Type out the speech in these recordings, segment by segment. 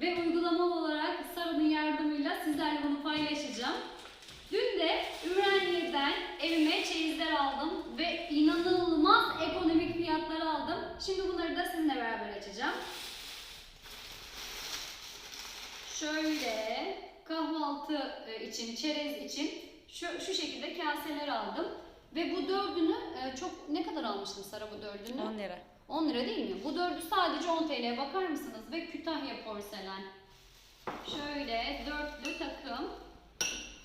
ve uygulamalı olarak Sara'nın yardımıyla sizlerle bunu paylaşacağım. Dün de Ümraniye'den evime çeyizler aldım ve inanılmaz ekonomik fiyatlar aldım. Şimdi bunları da sizinle beraber açacağım. Şöyle kahvaltı e, için, çerez için şu, şu şekilde kaseler aldım. Ve bu dördünü e, çok ne kadar almıştım Sara bu dördünü? 10 lira. 10 lira değil mi? Bu dördü sadece 10 TL'ye bakar mısınız? Ve Kütahya porselen. Şöyle dörtlü takım.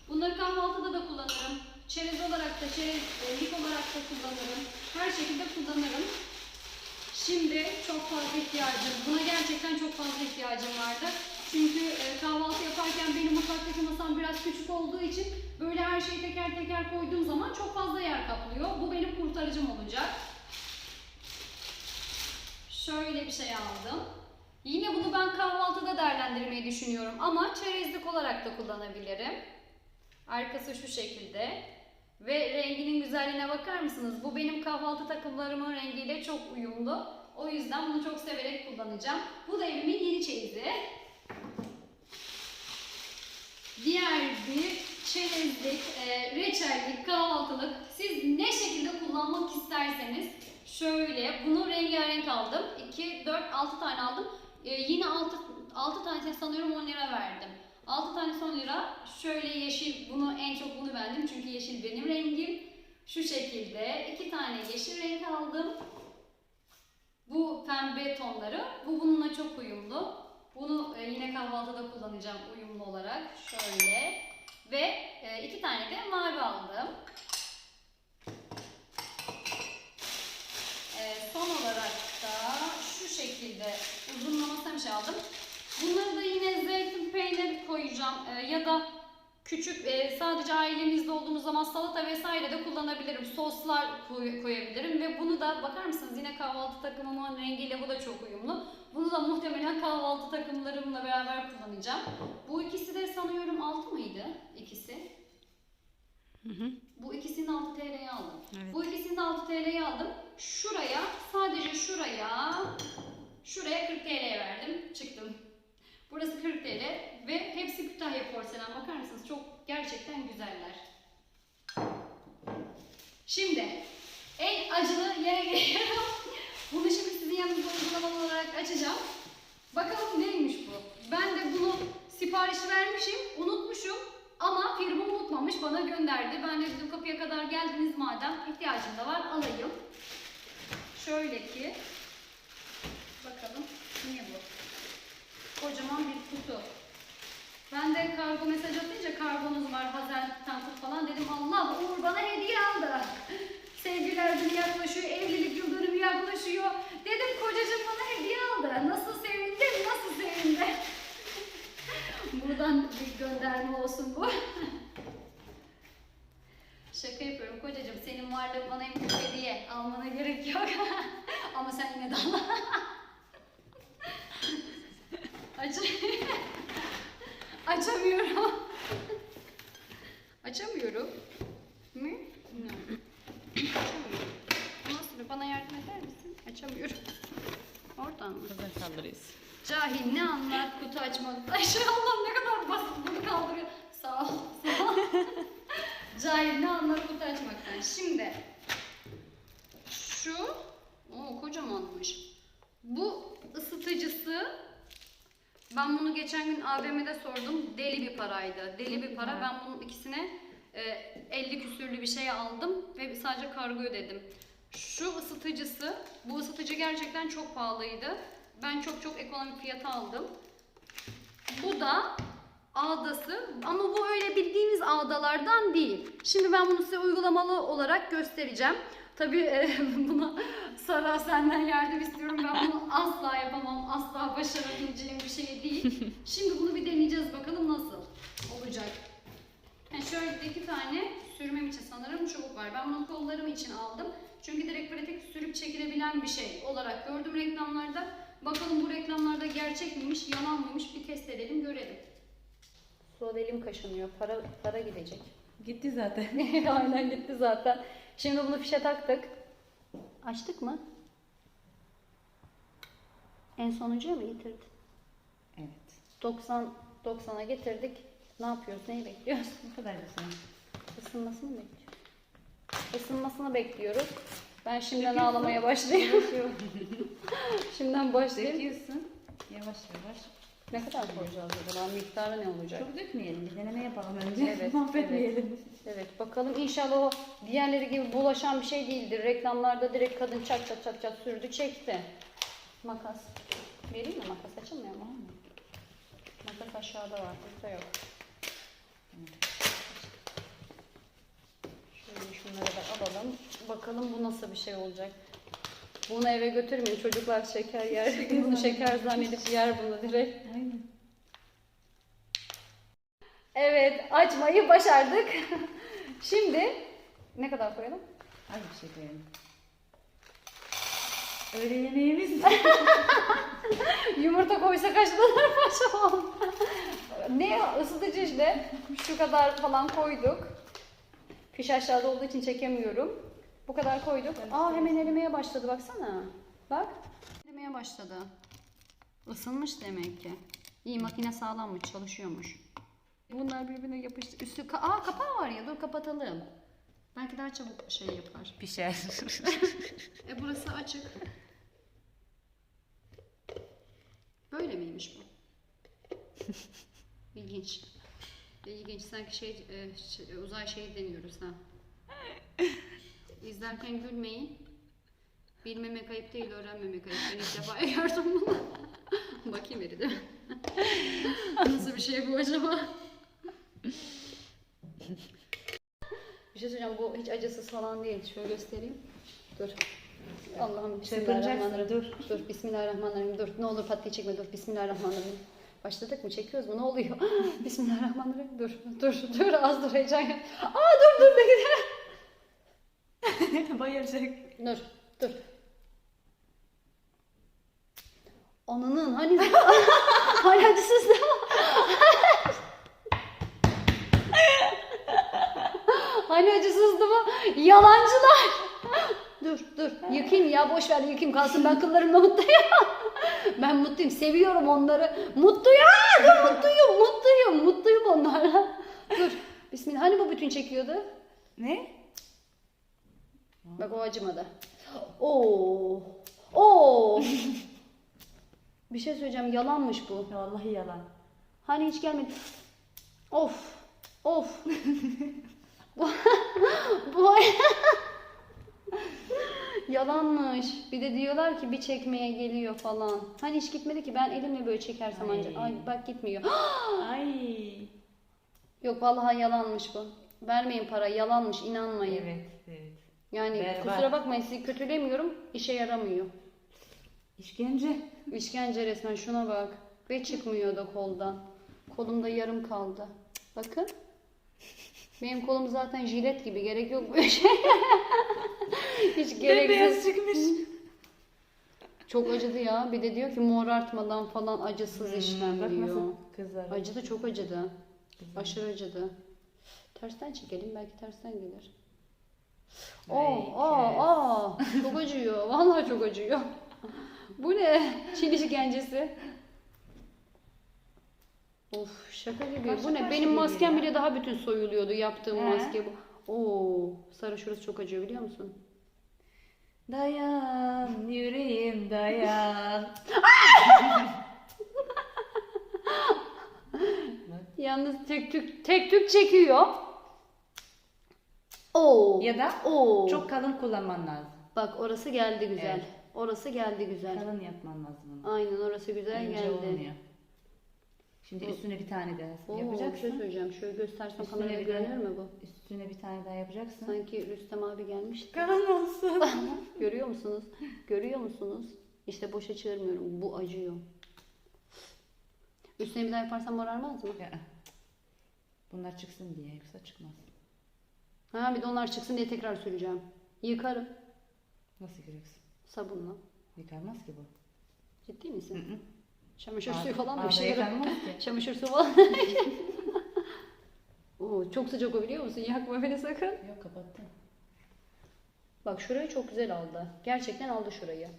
Bunları kahvaltıda da kullanırım. Çerez olarak da, çerez e, olarak da kullanırım. Her şekilde kullanırım. Şimdi çok fazla ihtiyacım, buna gerçekten çok fazla ihtiyacım vardı. Çünkü e, kahvaltı yaparken benim mutfaktaki masam biraz küçük olduğu için böyle her şeyi teker teker koyduğum zaman çok fazla yer kaplıyor. Bu benim kurtarıcım olacak. Şöyle bir şey aldım. Yine bunu ben kahvaltıda değerlendirmeyi düşünüyorum ama çerezlik olarak da kullanabilirim. Arkası şu şekilde. Ve renginin güzelliğine bakar mısınız? Bu benim kahvaltı takımlarımın rengiyle çok uyumlu. O yüzden bunu çok severek kullanacağım. Bu da evimin yeni çeyizi. Diğer bir çerezlik, e, reçellik, kahvaltılık. Siz ne şekilde kullanmak isterseniz şöyle bunu rengarenk aldım. 2, 4, 6 tane aldım. E, yine 6, 6 tanesine sanıyorum 10 lira verdim. 6 tane 10 lira. Şöyle yeşil, bunu en çok bunu beğendim çünkü yeşil benim rengim. Şu şekilde iki tane yeşil renk aldım. Bu pembe tonları. Bu bununla çok uyumlu. Bunu e, yine kahvaltıda kullanacağım uyumlu olarak. Şöyle. Ve e, iki tane de mavi aldım. E, son olarak da şu şekilde uzunlamasına bir şey aldım. Bunları da yine zeytin peyniri koyacağım E, ya da küçük e, sadece ailemizde olduğumuz zaman salata vesaire de kullanabilirim. Soslar koy- koyabilirim ve bunu da bakar mısınız yine kahvaltı takımımın rengiyle bu da çok uyumlu. Bunu da muhtemelen kahvaltı takımlarımla beraber kullanacağım. Bu ikisi de sanıyorum 6 mıydı? İkisi. Hı hı. Bu ikisini 6 TL'ye aldım. Evet. Bu ikisini de 6 TL'ye aldım. Şuraya, sadece şuraya, şuraya 40 TL'ye verdim. Çıktım. Burası 40 TL ve hepsi Kütahya porselen. Bakar mısınız? Çok gerçekten güzeller. Şimdi en acılı yere geliyorum. Bunu şimdi sizin yanınızda uygulamalı olarak açacağım. Bakalım neymiş bu? Ben de bunu sipariş vermişim, unutmuşum. Ama firma unutmamış, bana gönderdi. Ben de dedim kapıya kadar geldiniz madem, ihtiyacım da var, alayım. Şöyle ki, bakalım ne bu? Kocaman bir kutu. Ben de kargo mesaj atınca kargonuz var, Hazel Tantık falan dedim Allah Uğur bana hediye aldı. Sevgililer günü yaklaşıyor, evlilik yıl dönümü yaklaşıyor. Dedim kocacığım bana hediye aldı. Nasıl sevindim, nasıl sevindim. Buradan bir gönderme olsun bu. Şaka yapıyorum kocacığım senin varlığın bana hediye almana gerek yok. Ama sen yine de Açamıyorum. Açamıyorum. Mı? No. Açamıyorum. Nasıl? Bana yardım eder misin? Açamıyorum. Oradan mı? Kızlar kaldırıyız. Cahil ne anlar kutu açmakta? Ay şey Allah'ım ne kadar basit bunu kaldırıyor. Sağ ol. Sağ ol. Cahil ne anlar kutu açmaktan. Şimdi şu o kocamanmış. Bu ısıtıcısı ben bunu geçen gün AVM'de sordum. Deli bir paraydı. Deli bir para. Ben bunun ikisine e, 50 küsürlü bir şey aldım ve sadece kargo ödedim. Şu ısıtıcısı, bu ısıtıcı gerçekten çok pahalıydı. Ben çok çok ekonomik fiyata aldım. Bu da ağdası ama bu öyle bildiğiniz ağdalardan değil. Şimdi ben bunu size uygulamalı olarak göstereceğim. Tabii e, buna Sara senden yardım istiyorum. Ben bunu asla yapamam. Asla başarabileceğim bir şey değil. Şimdi bunu bir deneyeceğiz bakalım nasıl olacak. Yani şöyle iki tane sürmem için sanırım çubuk var. Ben bunu kollarım için aldım. Çünkü direkt pratik sürüp çekilebilen bir şey olarak gördüm reklamlarda. Bakalım bu reklamlarda gerçek miymiş, yalan mıymış bir test edelim, görelim. Tuğla elim kaşınıyor. Para para gidecek. Gitti zaten. Aynen gitti zaten. Şimdi bunu fişe taktık. Açtık mı? En sonuncuya mı getirdin? Evet. 90 90'a getirdik. Ne yapıyoruz? Neyi bekliyoruz? Bu kadar güzel. Isınmasını mı bekliyoruz? Isınmasını bekliyoruz. Ben şimdiden Döküyorsun. ağlamaya başlayayım. Şimdiden başlayayım. Döküyorsun. Yavaş yavaş. Ne kadar koyacağız acaba? Miktarı ne olacak? Çok dökmeyelim. Bir deneme yapalım önce. Evet, Mahvetmeyelim. Evet bakalım inşallah o diğerleri gibi bulaşan bir şey değildir. Reklamlarda direkt kadın çat çat çat çat sürdü çekti. Makas. Vereyim mi makas açılmıyor mu? Makas aşağıda var burada yok. Şöyle şunları da alalım. Bakalım bu nasıl bir şey olacak. Bunu eve götürmeyin. Çocuklar şeker yer. Bunu şeker zannedip yer bunu direkt. Aynen. Evet açmayı başardık. Şimdi ne kadar koyalım? Az bir şey koyalım. Öğle yemeğimiz. Yumurta koysa kaçlanır paşam. ne ısıtıcı işte. Şu kadar falan koyduk. Fiş aşağıda olduğu için çekemiyorum. Bu kadar koyduk. Aa hemen erimeye başladı baksana. Bak. Erimeye başladı. Isınmış demek ki. İyi makine sağlammış çalışıyormuş. Bunlar birbirine yapıştı. Üstü ka- Aa kapağı var ya dur kapatalım. Belki daha çabuk şey yapar. Pişer. E burası açık. Böyle miymiş bu? İlginç. İlginç. Sanki şey, e, şey- uzay şeyi deniyoruz ha. İzlerken gülmeyin. Bilmemek ayıp değil, öğrenmemek ayıp. Ben ilk defa gördüm bunu. Bakayım eri de. Nasıl bir şey bu acaba? bir şey söyleyeceğim. Bu hiç acısız falan değil. Şöyle göstereyim. Dur. Allah'ım bismillahirrahmanirrahim. dur. Dur bismillahirrahmanirrahim. Dur ne olur patiyi çekme dur bismillahirrahmanirrahim. Başladık mı? Çekiyoruz mu? Ne oluyor? bismillahirrahmanirrahim. Dur dur dur az dur heyecan. Aa dur dur bekle. Bayılacak. Dur dur. Ananın hani acısız da Hani acısızdı mı? Yalancılar. dur dur yıkayım ya boş ver yıkayım kalsın ben kıllarımla mutluyum. ben mutluyum seviyorum onları. Mutluyum. Aa, dur mutluyum mutluyum mutluyum onlarla. dur. Bismillah. Hani bu bütün çekiyordu? Ne? Bak o acımadı. Oo. Oo. bir şey söyleyeceğim yalanmış bu. Vallahi yalan. Hani hiç gelmedi. Of. Of. bu, bu Yalanmış. Bir de diyorlar ki bir çekmeye geliyor falan. Hani hiç gitmedi ki ben elimle böyle çekersem Ay. ancak. Ay bak gitmiyor. Ay. Yok vallahi yalanmış bu. Vermeyin para yalanmış inanmayın. Evet, evet. Yani Berbat. kusura bakmayın sizi kötülemiyorum. işe yaramıyor. İşkence. İşkence resmen şuna bak. Ve çıkmıyor da koldan. Kolumda yarım kaldı. Bakın. Benim kolum zaten jilet gibi. Gerek yok böyle şey. Hiç Bembeyaz gereksiz. çıkmış. Çok acıdı ya. Bir de diyor ki morartmadan falan acısız işlem Hmm, Bak diyor. nasıl kızlar. Acıdı çok acıdı. Aşırı acıdı. Tersten çekelim belki tersten gelir. Oo, aa, aa, çok acıyor. Vallahi çok acıyor. Bu ne? Çin işkencesi. Of şaka gibi. Parça bu ne? Benim maskem ya. bile daha bütün soyuluyordu yaptığım He. maske bu. Oo, sarı şurası çok acıyor biliyor musun? Dayan yüreğim dayan. Yalnız tek tük tek tük çekiyor. Oo. Ya da Oo. çok kalın kullanman lazım. Bak orası geldi güzel. Evet. Orası geldi güzel. Kalın yapman lazım onu. Aynen orası güzel İnce geldi. olmuyor. Şimdi üstüne bir tane daha Oo, bir şey yapacaksın. söyleyeceğim. Şöyle göstersem Üstüne kameraya bir görünür mü bu? Üstüne bir tane daha yapacaksın. Sanki Rüstem abi gelmiş. Kalın olsun. Görüyor musunuz? Görüyor musunuz? İşte boşa çığırmıyorum. Bu acıyor. Üstüne bir daha yaparsam morarmaz mı? Ya. Bunlar çıksın diye yoksa çıkmaz. Ha bir de onlar çıksın diye tekrar süreceğim. Yıkarım. Nasıl yıkacaksın? Sabunla. Yıkanmaz ki bu. Ciddi misin? Hı hı. Çamaşır suyu falan da bir ağda şey yıkanmaz ki. Çamaşır suyu falan. Oo, çok sıcak o biliyor musun? Yakma beni sakın. Yok kapattım. Bak şurayı çok güzel aldı. Gerçekten aldı şurayı.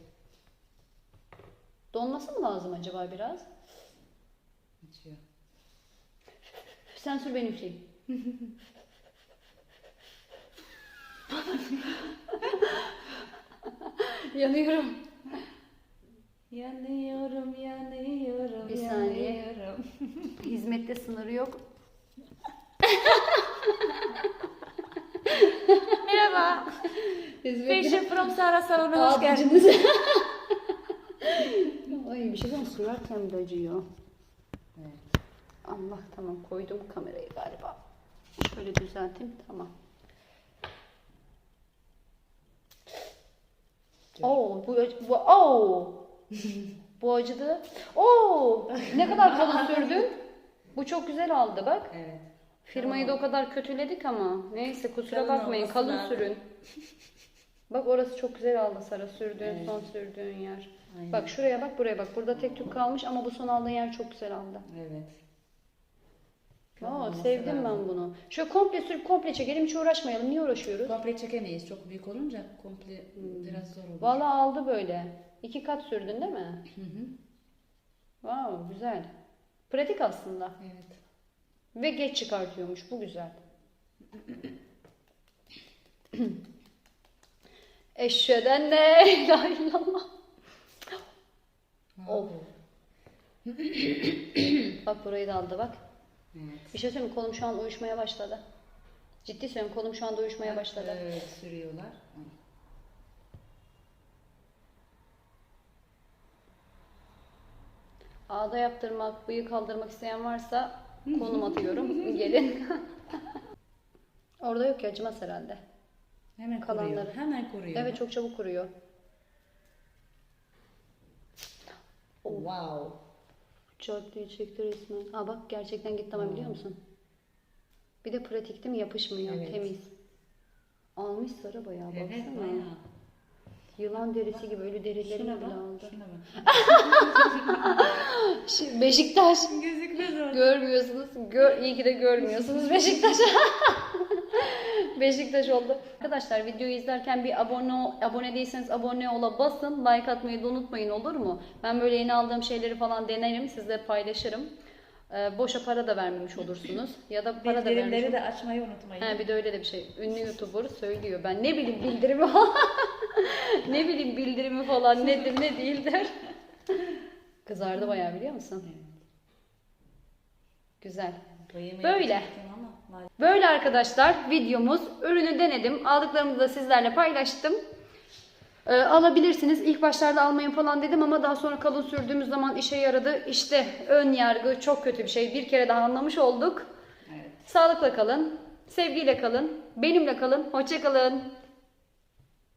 Donması mı lazım acaba biraz? Açıyor. Sen sür benim şeyim. Yanıyorum. Yanıyorum, yanıyorum, Bir saniye. yanıyorum. Hizmette sınırı yok. Merhaba. Hizmette... Fashion from Sara Salon'a hoş geldiniz. Ay bir şey ben sürerken bile acıyor. Evet. Allah tamam koydum kamerayı galiba. Şöyle düzelteyim tamam. Oo bu bu oo. bu acıdı. Oo ne kadar kalın sürdün? Bu çok güzel aldı bak. Evet. Firmayı da o kadar kötüledik ama. Neyse kusura Kalın bakmayın olması kalın lazım. sürün. Bak orası çok güzel aldı Sara sürdüğün Evet. son sürdüğün yer. Aynen. Bak şuraya bak buraya bak. Burada tek tük kalmış ama bu son aldığın yer çok güzel aldı. Evet. Olması sevdim lazım. ben bunu. Şöyle komple sürüp komple çekelim hiç uğraşmayalım. Niye uğraşıyoruz? Komple çekemeyiz. Çok büyük olunca komple biraz zor olur. Vallahi aldı böyle. İki kat sürdün değil mi? Hı hı. Wow güzel. Pratik aslında. Evet. Ve geç çıkartıyormuş. Bu güzel. Eşheden ne la illallah. Of. Bak burayı da aldı bak. Evet. Bir şey söyleyeyim mi? Kolum şu an uyuşmaya başladı. Ciddi söylüyorum kolum şu anda uyuşmaya başladı. Evet, sürüyorlar. Ay. Ağda yaptırmak, bıyık kaldırmak isteyen varsa konum atıyorum. Gelin. Orada yok ya acımaz herhalde. Hemen Kalanları. kuruyor. Hemen kuruyor. Evet çok çabuk kuruyor. Wow. Çok diye çekti resmen. Aa bak gerçekten gitti ama biliyor musun? Bir de pratik değil mi? Yapışmıyor. Evet. Temiz. Almış sarı bayağı baksana. Evet bayağı. Yılan derisi gibi ölü derileri Şuna bile bak. aldı. Şuna bak. Şi- Beşiktaş. Gözükmez orada. Görmüyorsunuz. Gör, iyi ki de görmüyorsunuz Beşiktaş. Beşiktaş oldu. Arkadaşlar videoyu izlerken bir abone abone değilseniz abone ola basın. Like atmayı da unutmayın olur mu? Ben böyle yeni aldığım şeyleri falan denerim. Sizle paylaşırım. Ee, boşa para da vermemiş olursunuz. Ya da para da vermiş Bildirimleri de açmayı unutmayın. He bir de öyle de bir şey. Ünlü YouTuber söylüyor. Ben ne bileyim bildirimi ne bileyim bildirimi falan nedir ne değildir. Kızardı bayağı biliyor musun? Güzel. Böyle. ama. Böyle arkadaşlar videomuz. Ürünü denedim. Aldıklarımı da sizlerle paylaştım. Ee, alabilirsiniz. İlk başlarda almayın falan dedim ama daha sonra kalın sürdüğümüz zaman işe yaradı. İşte ön yargı çok kötü bir şey. Bir kere daha anlamış olduk. Evet. Sağlıkla kalın. Sevgiyle kalın. Benimle kalın. Hoşça kalın.